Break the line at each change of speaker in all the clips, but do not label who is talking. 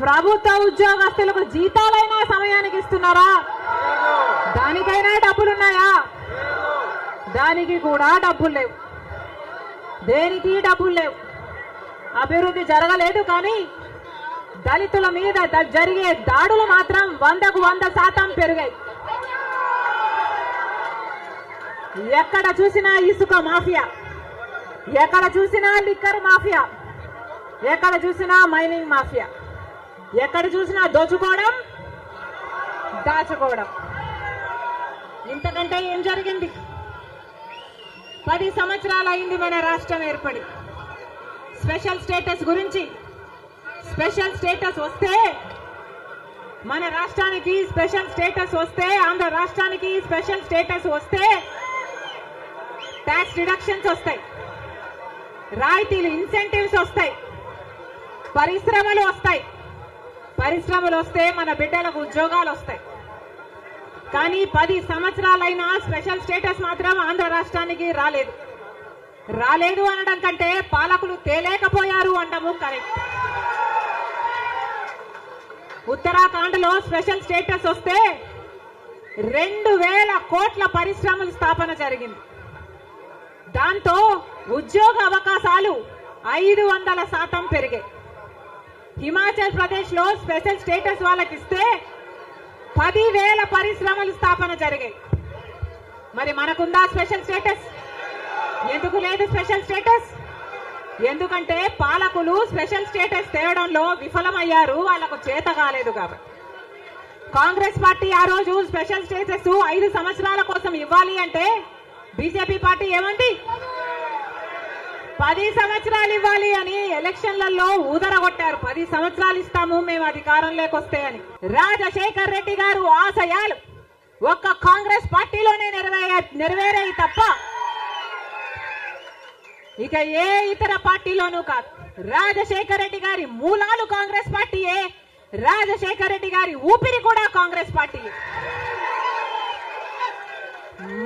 ప్రభుత్వ ఉద్యోగస్తులకు జీతాలైనా సమయానికి ఇస్తున్నారా? దానికైనా డబ్బులున్నాయా? దానికి కూడా డబ్బులు లేవు. దేనికి డబ్బులు లేవు? అభివృద్ధి జరగలేదు కానీ దళితుల మీద జరిగే దాడులు మాత్రం వందకు వంద శాతం పెరిగాయి. ఎక్కడ చూసినా ఇసుక మాఫియా. ఎక్కడ చూసినా లిక్కర్ మాఫియా. ఎక్కడ చూసినా మైనింగ్ మాఫియా. ఎక్కడ చూసినా దోచుకోవడం దాచుకోవడం. ఇంతకంటే ఏం జరిగింది? పది సంవత్సరాలు అయింది మన రాష్ట్రం ఏర్పడి. స్పెషల్ స్టేటస్ గురించి స్పెషల్ స్టేటస్ వస్తే మన రాష్ట్రానికి స్పెషల్ స్టేటస్ వస్తే ఆంధ్ర రాష్ట్రానికి స్పెషల్ స్టేటస్ వస్తే ట్యాక్స్ డిడక్షన్స్ వస్తాయి. రాయితీలు ఇన్సెంటివ్స్ వస్తాయి. పరిశ్రమలు వస్తాయి. పరిశ్రమలు వస్తే మన బిడ్డలకు ఉద్యోగాలు వస్తాయి. కానీ పది సంవత్సరాలైనా స్పెషల్ స్టేటస్ మాత్రం ఆంధ్ర రాష్ట్రానికి రాలేదు. రాలేదు అనడం కంటే పాలకులు తేలేకపోయారు అంటము కరెక్ట్. ఉత్తరాఖండ్లో స్పెషల్ స్టేటస్ వస్తే రెండు వేల కోట్ల పరిశ్రమల స్థాపన జరిగింది. దాంతో ఉద్యోగ అవకాశాలు ఐదు వందల శాతం పెరిగాయి. హిమాచల్ ప్రదేశ్లో స్పెషల్ స్టేటస్ వాళ్ళకి ఇస్తే పదివేల పరిశ్రమలు స్థాపన జరిగాయి. మరి మనకుందా స్పెషల్ స్టేటస్? ఎందుకు లేదు స్పెషల్ స్టేటస్? ఎందుకంటే పాలకులు స్పెషల్ స్టేటస్ తేవడంలో విఫలమయ్యారు వాళ్ళకు చేత కాలేదు కాబట్టి. కాంగ్రెస్ పార్టీ ఆ రోజు స్పెషల్ స్టేటస్ ఐదు సంవత్సరాల కోసం ఇవ్వాలి అంటే బీజేపీ పార్టీ ఏమంది? పది సంవత్సరాలు ఇవ్వాలి అని ఎలక్షన్లలో ఊదరగొట్టారు. పది సంవత్సరాలు ఇస్తాము మేము అధికారంలోకి వస్తే అని. రాజశేఖర్ రెడ్డి గారు ఆశయాలు. ఒక్క కాంగ్రెస్ పార్టీలోనే నెరవేర నెరవేరాయి తప్ప ఇక ఏ ఇతర పార్టీలోనూ కాదు. రాజశేఖర రెడ్డి గారి మూలాలు కాంగ్రెస్ పార్టీయే. రాజశేఖర రెడ్డి గారి ఊపిరి కూడా కాంగ్రెస్ పార్టీయే.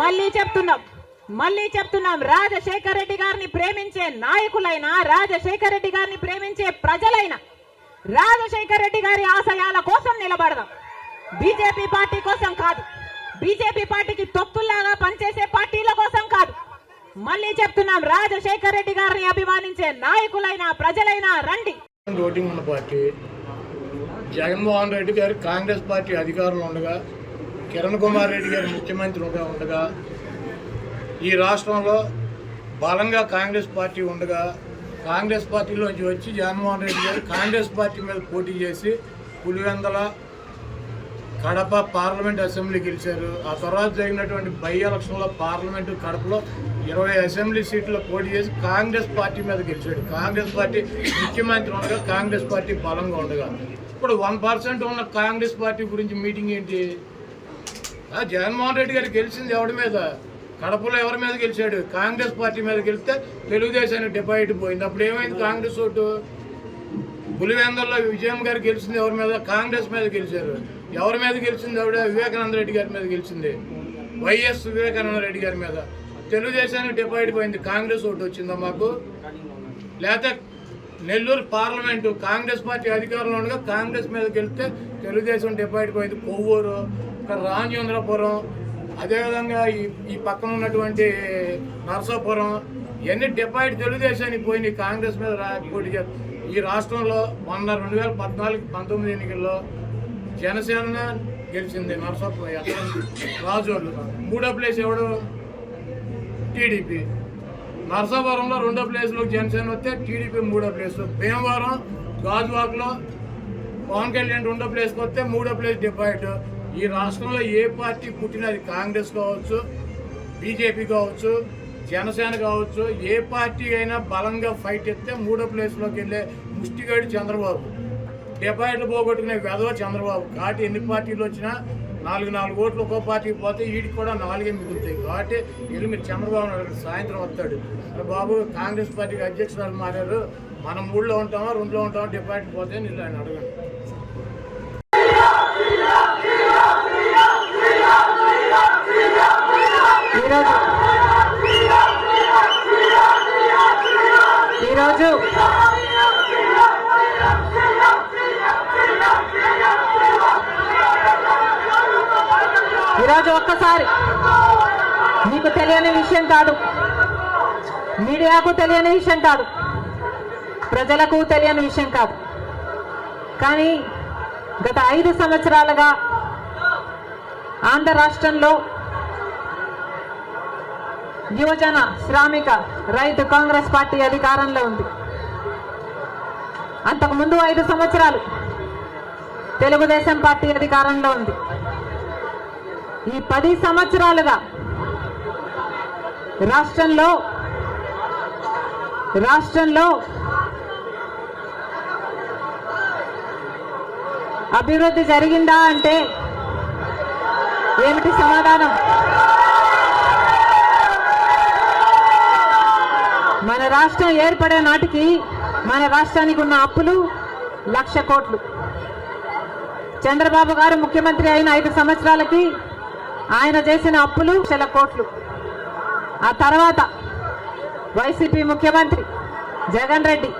మళ్ళీ చెప్తున్నాం. మళ్ళీ చెప్తున్నాం రాజశేఖర రెడ్డి గారిని ప్రేమించే నాయకులైనా రాజశేఖర రెడ్డి గారిని ప్రేమించే ప్రజలైనా రాజశేఖర రెడ్డి గారి ఆశయాల కోసం నిలబడదాం. బీజేపీ పార్టీ కోసం కాదు. బీజేపీ పార్టీకి తొత్తుల్లాగా పనిచేసే పార్టీల కోసం కాదు. మళ్ళీ చెప్తున్నాం రాజశేఖర రెడ్డి గారిని అభిమానించే నాయకులైనా ప్రజలైనా రండి.
ఓటింగ్ ఉన్న పార్టీ. జగన్మోహన్ రెడ్డి గారు కాంగ్రెస్ పార్టీ అధికారంలో ఉండగా కిరణ్ కుమార్ రెడ్డి గారు ముఖ్యమంత్రిగా ఉండగా ఈ రాష్ట్రంలో బలంగా కాంగ్రెస్ పార్టీ ఉండగా కాంగ్రెస్ పార్టీలోంచి వచ్చి జగన్మోహన్ రెడ్డి గారు కాంగ్రెస్ పార్టీ మీద పోటీ చేసి పులివెందల కడప పార్లమెంట్ అసెంబ్లీ గెలిచారు. ఆ తర్వాత జరిగినటువంటి బై ఎలక్షన్లో పార్లమెంటు కడపలో ఇరవై అసెంబ్లీ సీట్లు పోటీ చేసి కాంగ్రెస్ పార్టీ మీద గెలిచాడు. కాంగ్రెస్ పార్టీ ముఖ్యమంత్రి ఉండగా కాంగ్రెస్ పార్టీ బలంగా ఉండగా. ఇప్పుడు వన్ పర్సెంట్ ఉన్న కాంగ్రెస్ పార్టీ గురించి మీటింగ్ ఏంటి? జగన్మోహన్ రెడ్డి గారు గెలిచింది ఎవరి మీద? కడపలో ఎవరి మీద గెలిచాడు? కాంగ్రెస్ పార్టీ మీద గెలిస్తే తెలుగుదేశానికి డిపాజిట్ పోయింది. అప్పుడు ఏమైంది కాంగ్రెస్ ఓటు? పులివెందుల్లో విజయం గారు గెలిచింది ఎవరి మీద? కాంగ్రెస్ మీద గెలిచారు. ఎవరి మీద గెలిచింది ఆవిడ? వివేకానంద రెడ్డి గారి మీద గెలిచింది. వైఎస్ వివేకానంద రెడ్డి గారి మీద. తెలుగుదేశానికి డిపాజిట్ పోయింది. కాంగ్రెస్ ఓటు వచ్చిందా మాకు? లేకపోతే నెల్లూరు పార్లమెంటు కాంగ్రెస్ పార్టీ అధికారంలో ఉండగా కాంగ్రెస్ మీద గెలిస్తే తెలుగుదేశం డిపాజిట్ పోయింది. కొవ్వూరు ఇక్కడ రాజేంద్రపురం అదేవిధంగా ఈ ఈ పక్కన ఉన్నటువంటి నరసాపురం ఇవన్నీ డిపాయిట్ తెలుగుదేశానికి పోయినాయి కాంగ్రెస్ మీద పోటీ ఈ రాష్ట్రంలో మొన్న రెండు వేల పద్నాలుగు పంతొమ్మిది ఎన్నికల్లో జనసేన గెలిచింది నరసాపురం రాజోళ్ళు మూడో ప్లేస్ ఎవడు? టీడీపీ. నరసాపురంలో రెండో ప్లేస్లో జనసేన వస్తే టీడీపీ మూడో ప్లేస్. భీమవరం గాజువాక్లో పవన్ కళ్యాణ్ రెండో ప్లేస్కి వస్తే మూడో ప్లేస్ డిపాయిట్. ఈ రాష్ట్రంలో ఏ పార్టీ పుట్టినా అది కాంగ్రెస్ కావచ్చు బీజేపీ కావచ్చు జనసేన కావచ్చు ఏ పార్టీ అయినా బలంగా ఫైట్ ఎత్తే మూడో ప్లేస్లోకి వెళ్ళే ముష్టిగాడి చంద్రబాబు. డిపాయిట్లు పోగొట్టుకునే వెధవ చంద్రబాబు. కాబట్టి ఎన్ని పార్టీలు వచ్చినా నాలుగు నాలుగు ఓట్లు ఒక్కో పార్టీకి పోతే వీడికి కూడా నాలుగే మిగులుతాయి. కాబట్టి వీళ్ళు మీరు చంద్రబాబు నాయుడు సాయంత్రం వస్తాడు. అరే బాబు కాంగ్రెస్ పార్టీకి అధ్యక్షురాలు మారారు. మనం మూడులో ఉంటామా రెండులో ఉంటామో డిపాయిట్ పోతే నీళ్ళు ఆయన అడగండి.
ఈరోజు ఈరోజు ఒక్కసారి మీకు తెలియని విషయం కాదు. మీడియాకు తెలియని విషయం కాదు. ప్రజలకు తెలియని విషయం కాదు. కానీ గత ఐదు సంవత్సరాలుగా ఆంధ్ర రాష్ట్రంలో యువజన శ్రామిక రైతు కాంగ్రెస్ పార్టీ అధికారంలో ఉంది. అంతకు ముందు ఐదు సంవత్సరాలు తెలుగుదేశం పార్టీ అధికారంలో ఉంది. ఈ పది సంవత్సరాలుగా రాష్ట్రంలో రాష్ట్రంలో అభివృద్ధి జరిగిందా అంటే ఏమిటి సమాధానం? రాష్ట్రం ఏర్పడే నాటికి మన రాష్ట్రానికి ఉన్న అప్పులు లక్ష కోట్లు. చంద్రబాబు గారు ముఖ్యమంత్రి అయిన ఐదు సంవత్సరాలకి ఆయన చేసిన అప్పులు లక్షల కోట్లు. ఆ తర్వాత వైసీపీ ముఖ్యమంత్రి జగన్ రెడ్డి.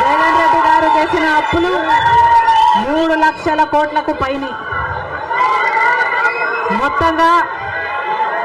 జగన్ రెడ్డి గారు చేసిన అప్పులు మూడు లక్షల కోట్లకు పైని. మొత్తంగా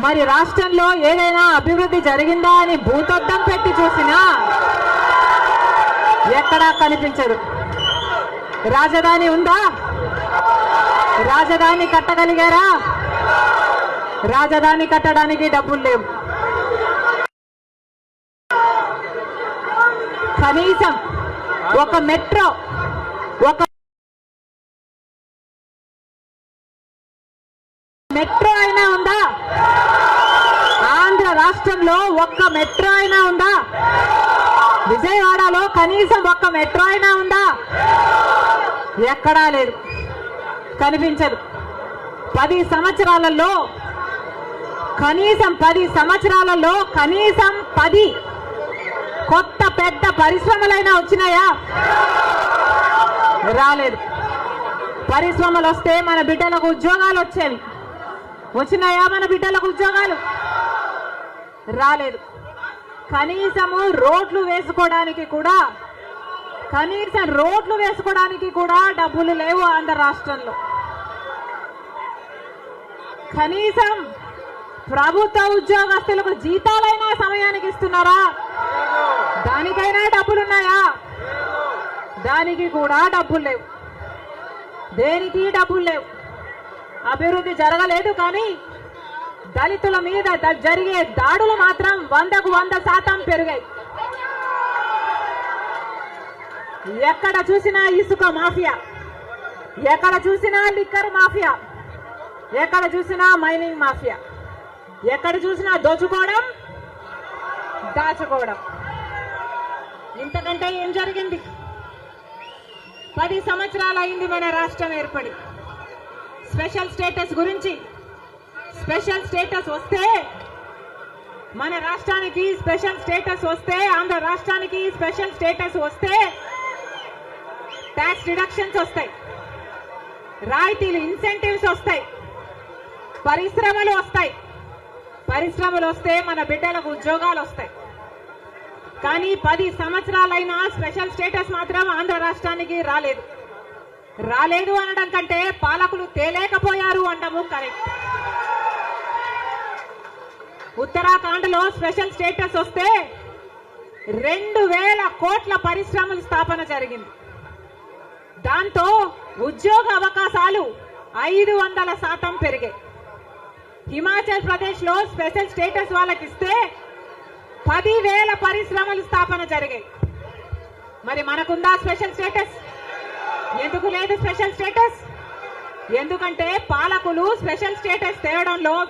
మరి రాష్ట్రంలో ఏదైనా అభివృద్ధి జరిగిందా అని భూతద్దం పెట్టి చూసినా ఎక్కడా కనిపించదు. రాజధాని ఉందా? రాజధాని కట్టగలిగారా? రాజధాని కట్టడానికి డబ్బులు లేవు. కనీసం ఒక మెట్రో ఒక మెట్రో అయినా ఉందా ఆంధ్ర రాష్ట్రంలో ఒక్క మెట్రో అయినా ఉందా? విజయవాడలో కనీసం ఒక్క మెట్రో అయినా ఉందా? ఎక్కడా లేదు. కనిపించదు. పది సంవత్సరాలలో కనీసం పది సంవత్సరాలలో కనీసం పది కొత్త పెద్ద పరిశ్రమలైనా వచ్చినాయా? రాలేదు. పరిశ్రమలు వస్తే మన బిడ్డలకు ఉద్యోగాలు వచ్చేవి. వచ్చినాయా మన బిడ్డలకు ఉద్యోగాలు? రాలేదు. కనీసము రోడ్లు వేసుకోవడానికి కూడా కనీసం రోడ్లు వేసుకోవడానికి కూడా డబ్బులు లేవు ఆంధ్ర రాష్ట్రంలో. కనీసం ప్రభుత్వ ఉద్యోగస్తులకు జీతాలైనా సమయానికి ఇస్తున్నారా? దానికైనా డబ్బులున్నాయా? దానికి కూడా డబ్బులు లేవు. దేనికి డబ్బులు లేవు? అభివృద్ధి జరగలేదు కానీ దళితుల మీద జరిగే దాడులు మాత్రం వందకు వంద శాతం పెరిగాయి. ఎక్కడ చూసినా ఇసుక మాఫియా. ఎక్కడ చూసినా లిక్కర్ మాఫియా. ఎక్కడ చూసినా మైనింగ్ మాఫియా. ఎక్కడ చూసినా దోచుకోవడం దాచుకోవడం. ఇంతకంటే ఏం జరిగింది? పది సంవత్సరాలు అయింది మన రాష్ట్రం ఏర్పడి. స్పెషల్ స్టేటస్ గురించి స్పెషల్ స్టేటస్ వస్తే మన రాష్ట్రానికి స్పెషల్ స్టేటస్ వస్తే ఆంధ్ర రాష్ట్రానికి స్పెషల్ స్టేటస్ వస్తే ట్యాక్స్ డిడక్షన్స్ వస్తాయి. రాయితీలు ఇన్సెంటివ్స్ వస్తాయి. పరిశ్రమలు వస్తాయి. పరిశ్రమలు వస్తే మన బిడ్డలకు ఉద్యోగాలు వస్తాయి. కానీ పది సంవత్సరాలైనా స్పెషల్ స్టేటస్ మాత్రం ఆంధ్ర రాష్ట్రానికి రాలేదు. రాలేదు అనడం కంటే పాలకులు తేలేకపోయారు అంటాము కరెక్ట్ ఉత్తరాఖండ్లో స్పెషల్ స్టేటస్ వస్తే రెండు వేల కోట్ల పరిశ్రమల స్థాపన జరిగింది. దాంతో ఉద్యోగ అవకాశాలు ఐదు వందల శాతం పెరిగాయి. హిమాచల్ ప్రదేశ్లో స్పెషల్ స్టేటస్ వాళ్ళకి ఇస్తే పదివేల పరిశ్రమలు స్థాపన జరిగాయి. మరి మనకుందా స్పెషల్ స్టేటస్? ఎందుకు లేదు స్పెషల్ స్టేటస్? ఎందుకంటే పాలకులు స్పెషల్ స్టేటస్ తేవడంలో